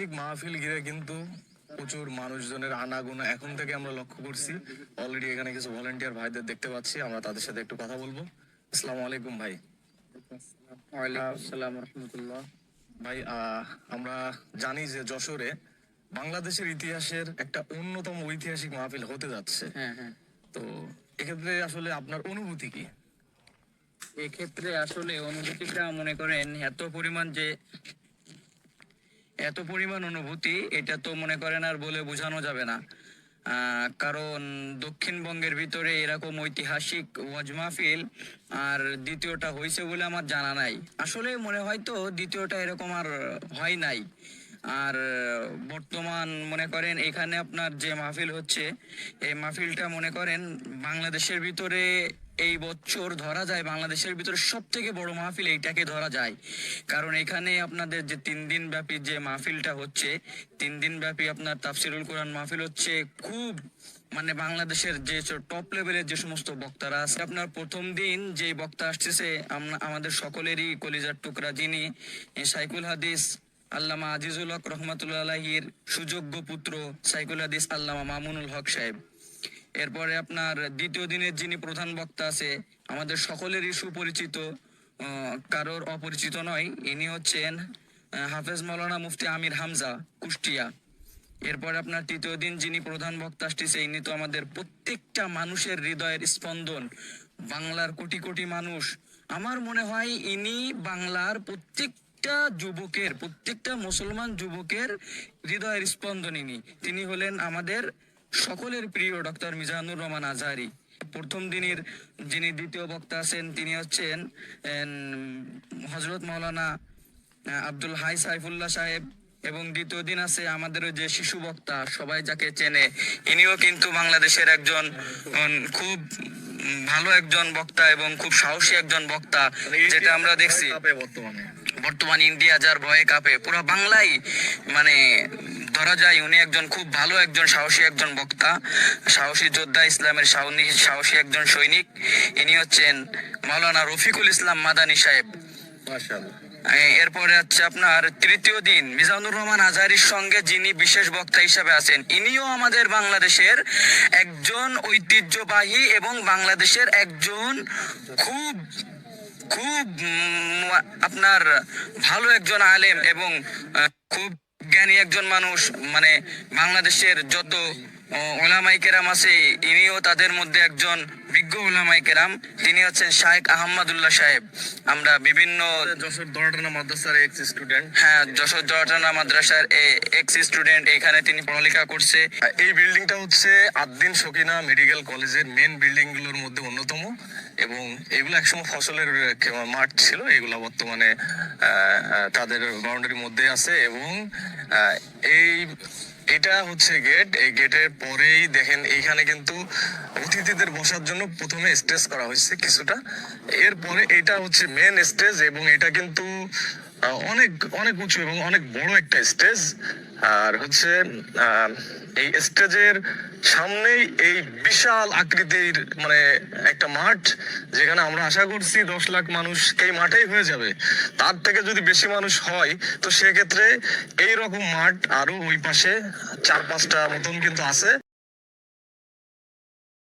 ঐতিহাসিক মাহফিল ঘিরে কিন্তু প্রচুর মানুষজনের আনাগোনা এখন থেকে আমরা লক্ষ্য করছি। অলরেডি এখানে কিছু ভলেন্টিয়ার ভাইদের দেখতে পাচ্ছি আমরা তাদের সাথে একটু কথা বলব। আসসালামু আলাইকুম ভাই। ভাই আমরা জানি যে যশোরে বাংলাদেশের ইতিহাসের একটা অন্যতম ঐতিহাসিক মাহফিল হতে যাচ্ছে। হ্যাঁ হ্যাঁ। তো এক্ষেত্রে আসলে আপনার অনুভূতি কি? এক্ষেত্রে আসলে অনুভূতিটা মনে করেন এত পরিমাণ যে এত পরিমাণ অনুভূতি, এটা তো মনে করেন আর বলে বোঝানো যাবে না। কারণ দক্ষিণবঙ্গের ভিতরে এরকম ঐতিহাসিক ওয়াজ মাহফিল আর দ্বিতীয়টা হয়েছে বলে আমার জানা নাই। আসলে মনে হয় তো দ্বিতীয়টা এরকম আর হয় নাই। আর বর্তমান মনে করেন এখানে আপনার যে মাহফিল হচ্ছে, এই মাহফিলটা মনে করেন বাংলাদেশের ভিতরে এই বছর ধরা যায়, বাংলাদেশের ভিতরে সব থেকে বড় মাহফিল এইটাকে ধরা যায়। কারণ এখানে আপনাদের যে তিন দিন ব্যাপী যে মাহফিলটা হচ্ছে, তিন দিন ব্যাপী আপনার তাফসিরুল কোরআন মাহফিল হচ্ছে খুব মানে বাংলাদেশের যে টপ লেভেলের যে সমস্ত বক্তারা আছে, আপনার প্রথম দিন যে বক্তা আসতেছে আমাদের সকলেরই কলিজার টুকরা যিনি সাইকুল হাদিস আল্লামা আজিজুল হক রহমতুল্লাহ সুযোগ্য পুত্র সাইকুল আল্লামা মামুনুল হক সাহেব। এরপরে আপনার দ্বিতীয় দিনের যিনি প্রধান বক্তা আছে, আমাদের সকলেরই সুপরিচিত কারোর অপরিচিত নয়, ইনি হচ্ছেন হাফেজ মৌলানা মুফতি আমির হামজা, কুষ্টিয়া। এরপর আপনার তৃতীয় দিন যিনি প্রধান বক্তা আসতেছে, ইনি তো আমাদের প্রত্যেকটা মানুষের হৃদয়ের স্পন্দন। বাংলার কোটি কোটি মানুষ। আমার মনে হয় ইনি বাংলার প্রত্যেকটা যুবকের প্রত্যেকটা মুসলমান যুবকের হৃদয়ের স্পন্দন তিনি হলেন আমাদের সকলের প্রিয় ডক্টর মিজানুর রহমান আজহারি। প্রথম দিনের যিনি দ্বিতীয় বক্তা আছেন তিনি হচ্ছেন হজরত মাওলানা আহ, আব্দুল হাই সাইফুল্লাহ সাহেব। এবং দ্বিতীয় দিন আছে আমাদের যে শিশু বক্তা সবাই যাকে চেনে। ইনিও কিন্তু বাংলাদেশের একজন খুব ভালো একজন বক্তা এবং খুব সাহসী একজন বক্তা যেটা আমরা দেখছি। বর্তমানে। বর্তমান ইন্ডিয়া যার ভয়ে কাঁপে। পুরো বাংলায় মানে ধরা যায় উনি একজন খুব ভালো একজন সাহসী একজন বক্তা সাহসী যোদ্ধা ইসলামের সাহসী একজন সৈনিক। ইনি হচ্ছেন মাওলানা রফিকুল ইসলাম মাদানী সাহেব। এরপরে হচ্ছে আপনার তৃতীয় দিন মিজানুর রহমান আজহারির সঙ্গে যিনি বিশেষ বক্তা হিসাবে আছেন ইনিও আমাদের বাংলাদেশের একজন ঐতিহ্যবাহী এবং বাংলাদেশের একজন খুব খুব আপনার ভালো একজন আলেম এবং খুব জ্ঞানী একজন মানুষ মানে বাংলাদেশের যত ওলামাই কেরাম আছে ইনিও তাদের মধ্যে একজন বিজ্ঞ ওলামাই কেরাম। তিনি হচ্ছেন শাহেক আহমদুল্লাহ সাহেব। আমরা বিভিন্ন যশোর দরটানা মাদ্রাসার এক্স স্টুডেন্ট হ্যাঁ যশোর জর্টানা মাদ্রাসার এক্স স্টুডেন্ট এখানে তিনি পড়ালেখা করছে। এই বিল্ডিংটা হচ্ছে আদ্দিন সকিনা মেডিকেল কলেজের মেন বিল্ডিংগুলোর মধ্যে অন্যতম। এবং এগুলো একসময় ফসলের মাঠ ছিল। এগুলো বর্তমানে তাদের বাউন্ডারির মধ্যে আছে। এবং এই এটা হচ্ছে গেট এই গেটের পরেই দেখেন এইখানে কিন্তু অতিথিদের বসার জন্য প্রথমে স্টেজ করা হয়েছে কিছুটা। এরপরে এটা হচ্ছে মেন স্টেজ এবং এটা কিন্তু অনেক অনেক উঁচু এবং অনেক বড় একটা স্টেজ। আর হচ্ছে এই স্টেজের সামনেই এই বিশাল আকৃতির মানে একটা মাঠ, যেখানে আমরা আশা করছি দশ লাখ মানুষ এই মাঠেই হয়ে যাবে। তার থেকে যদি বেশি মানুষ হয়, তো সেক্ষেত্রে এই রকম মাঠ আরও ওই পাশে চার পাঁচটা মতন কিন্তু আছে।